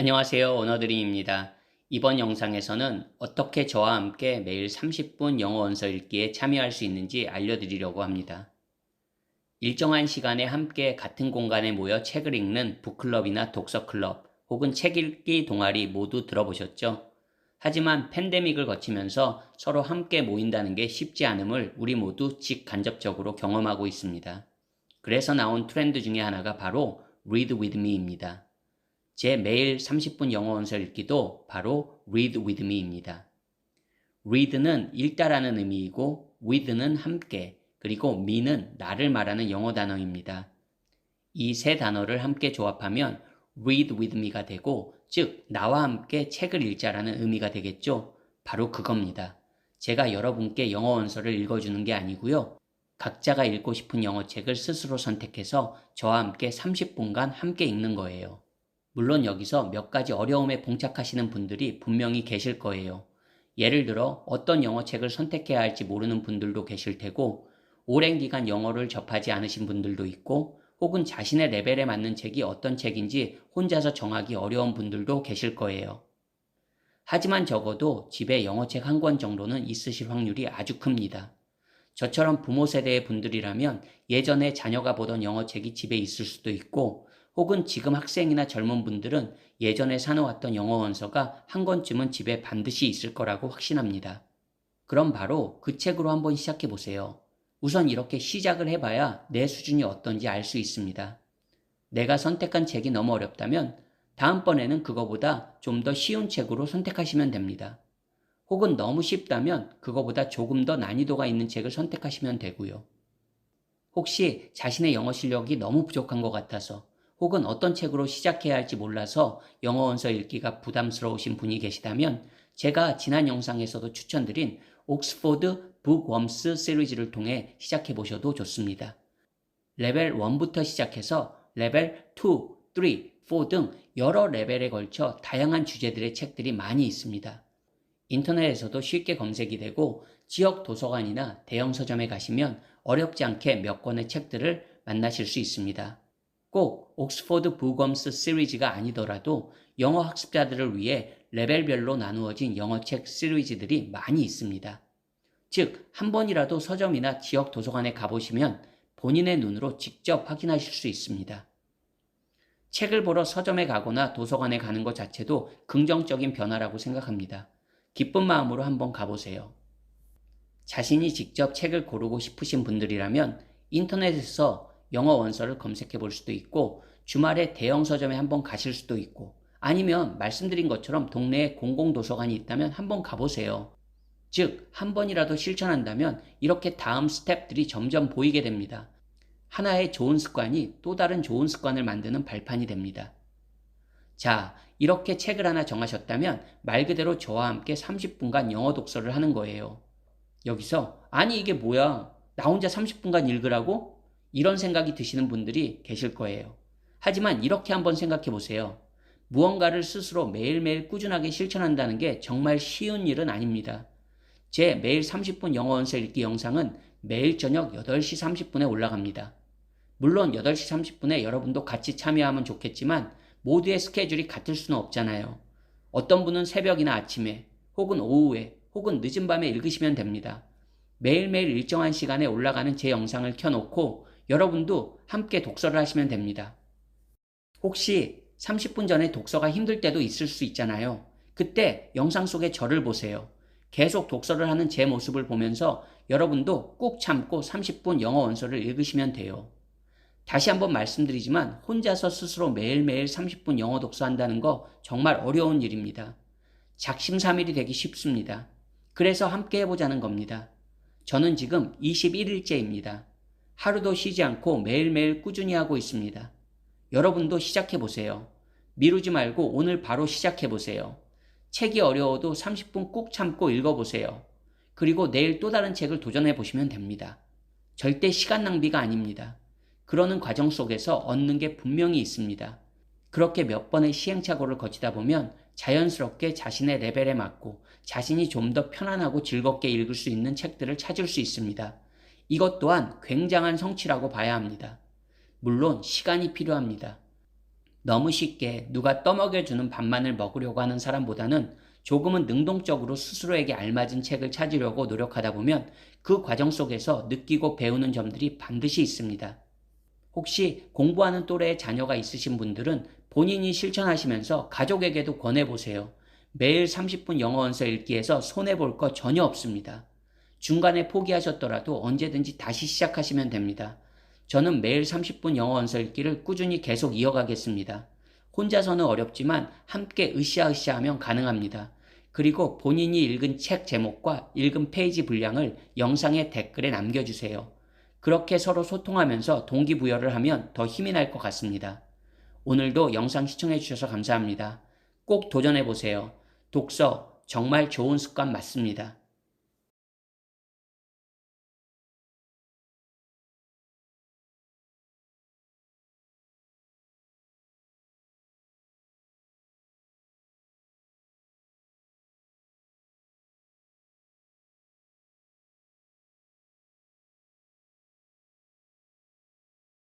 안녕하세요. 언어드림입니다. 이번 영상에서는 어떻게 저와 함께 매일 30분 영어 원서 읽기에 참여할 수 있는지 알려드리려고 합니다. 일정한 시간에 함께 같은 공간에 모여 책을 읽는 북클럽이나 독서클럽 혹은 책 읽기 동아리 모두 들어보셨죠? 하지만 팬데믹을 거치면서 서로 함께 모인다는 게 쉽지 않음을 우리 모두 직간접적으로 경험하고 있습니다. 그래서 나온 트렌드 중에 하나가 바로 Read with me입니다. 제 매일 30분 영어 원서 읽기도 바로 read with me입니다. read는 읽다라는 의미이고 with는 함께 그리고 me는 나를 말하는 영어 단어입니다. 이 세 단어를 함께 조합하면 read with me가 되고 즉 나와 함께 책을 읽자라는 의미가 되겠죠. 바로 그겁니다. 제가 여러분께 영어 원서를 읽어주는 게 아니고요. 각자가 읽고 싶은 영어 책을 스스로 선택해서 저와 함께 30분간 함께 읽는 거예요. 물론 여기서 몇 가지 어려움에 봉착하시는 분들이 분명히 계실 거예요. 예를 들어 어떤 영어 책을 선택해야 할지 모르는 분들도 계실 테고, 오랜 기간 영어를 접하지 않으신 분들도 있고, 혹은 자신의 레벨에 맞는 책이 어떤 책인지 혼자서 정하기 어려운 분들도 계실 거예요. 하지만 적어도 집에 영어책 한 권 정도는 있으실 확률이 아주 큽니다. 저처럼 부모 세대의 분들이라면 예전에 자녀가 보던 영어책이 집에 있을 수도 있고, 혹은 지금 학생이나 젊은 분들은 예전에 사놓았던 영어 원서가 한 권쯤은 집에 반드시 있을 거라고 확신합니다. 그럼 바로 그 책으로 한번 시작해 보세요. 우선 이렇게 시작을 해봐야 내 수준이 어떤지 알 수 있습니다. 내가 선택한 책이 너무 어렵다면 다음번에는 그거보다 좀 더 쉬운 책으로 선택하시면 됩니다. 혹은 너무 쉽다면 그거보다 조금 더 난이도가 있는 책을 선택하시면 되고요. 혹시 자신의 영어 실력이 너무 부족한 것 같아서 혹은 어떤 책으로 시작해야 할지 몰라서 영어 원서 읽기가 부담스러우신 분이 계시다면 제가 지난 영상에서도 추천드린 옥스포드 북웜스 시리즈를 통해 시작해 보셔도 좋습니다. 레벨 1부터 시작해서 레벨 2, 3, 4 등 여러 레벨에 걸쳐 다양한 주제들의 책들이 많이 있습니다. 인터넷에서도 쉽게 검색이 되고 지역 도서관이나 대형 서점에 가시면 어렵지 않게 몇 권의 책들을 만나실 수 있습니다. 꼭 옥스포드 부검스 시리즈가 아니더라도 영어 학습자들을 위해 레벨별로 나누어진 영어책 시리즈들이 많이 있습니다. 즉, 한 번이라도 서점이나 지역 도서관에 가보시면 본인의 눈으로 직접 확인하실 수 있습니다. 책을 보러 서점에 가거나 도서관에 가는 것 자체도 긍정적인 변화라고 생각합니다. 기쁜 마음으로 한번 가보세요. 자신이 직접 책을 고르고 싶으신 분들이라면 인터넷에서 영어 원서를 검색해 볼 수도 있고 주말에 대형 서점에 한번 가실 수도 있고 아니면 말씀드린 것처럼 동네에 공공도서관이 있다면 한번 가보세요. 즉, 한 번이라도 실천한다면 이렇게 다음 스텝들이 점점 보이게 됩니다. 하나의 좋은 습관이 또 다른 좋은 습관을 만드는 발판이 됩니다. 자, 이렇게 책을 하나 정하셨다면 말 그대로 저와 함께 30분간 영어 독서를 하는 거예요. 여기서, 아니, 이게 뭐야? 나 혼자 30분간 읽으라고? 이런 생각이 드시는 분들이 계실 거예요. 하지만 이렇게 한번 생각해 보세요. 무언가를 스스로 매일매일 꾸준하게 실천한다는 게 정말 쉬운 일은 아닙니다. 제 매일 30분 영어 원서 읽기 영상은 매일 저녁 8시 30분에 올라갑니다. 물론 8시 30분에 여러분도 같이 참여하면 좋겠지만 모두의 스케줄이 같을 수는 없잖아요. 어떤 분은 새벽이나 아침에 혹은 오후에 혹은 늦은 밤에 읽으시면 됩니다. 매일매일 일정한 시간에 올라가는 제 영상을 켜놓고 여러분도 함께 독서를 하시면 됩니다. 혹시 30분 전에 독서가 힘들 때도 있을 수 있잖아요. 그때 영상 속의 저를 보세요. 계속 독서를 하는 제 모습을 보면서 여러분도 꾹 참고 30분 영어 원서를 읽으시면 돼요. 다시 한번 말씀드리지만 혼자서 스스로 매일매일 30분 영어 독서한다는 거 정말 어려운 일입니다. 작심삼일이 되기 쉽습니다. 그래서 함께 해보자는 겁니다. 저는 지금 21일째입니다. 하루도 쉬지 않고 매일매일 꾸준히 하고 있습니다. 여러분도 시작해 보세요. 미루지 말고 오늘 바로 시작해 보세요. 책이 어려워도 30분 꾹 참고 읽어 보세요. 그리고 내일 또 다른 책을 도전해 보시면 됩니다. 절대 시간 낭비가 아닙니다. 그러는 과정 속에서 얻는 게 분명히 있습니다. 그렇게 몇 번의 시행착오를 거치다 보면 자연스럽게 자신의 레벨에 맞고 자신이 좀 더 편안하고 즐겁게 읽을 수 있는 책들을 찾을 수 있습니다. 이것 또한 굉장한 성취라고 봐야 합니다. 물론 시간이 필요합니다. 너무 쉽게 누가 떠먹여주는 밥만을 먹으려고 하는 사람보다는 조금은 능동적으로 스스로에게 알맞은 책을 찾으려고 노력하다 보면 그 과정 속에서 느끼고 배우는 점들이 반드시 있습니다. 혹시 공부하는 또래의 자녀가 있으신 분들은 본인이 실천하시면서 가족에게도 권해보세요. 매일 30분 영어 원서 읽기에서 손해볼 거 전혀 없습니다. 중간에 포기하셨더라도 언제든지 다시 시작하시면 됩니다. 저는 매일 30분 영어 읽기를 꾸준히 계속 이어가겠습니다. 혼자서는 어렵지만 함께 으쌰으쌰 하면 가능합니다. 그리고 본인이 읽은 책 제목과 읽은 페이지 분량을 영상의 댓글에 남겨주세요. 그렇게 서로 소통하면서 동기부여를 하면 더 힘이 날 것 같습니다. 오늘도 영상 시청해주셔서 감사합니다. 꼭 도전해보세요. 독서 정말 좋은 습관 맞습니다.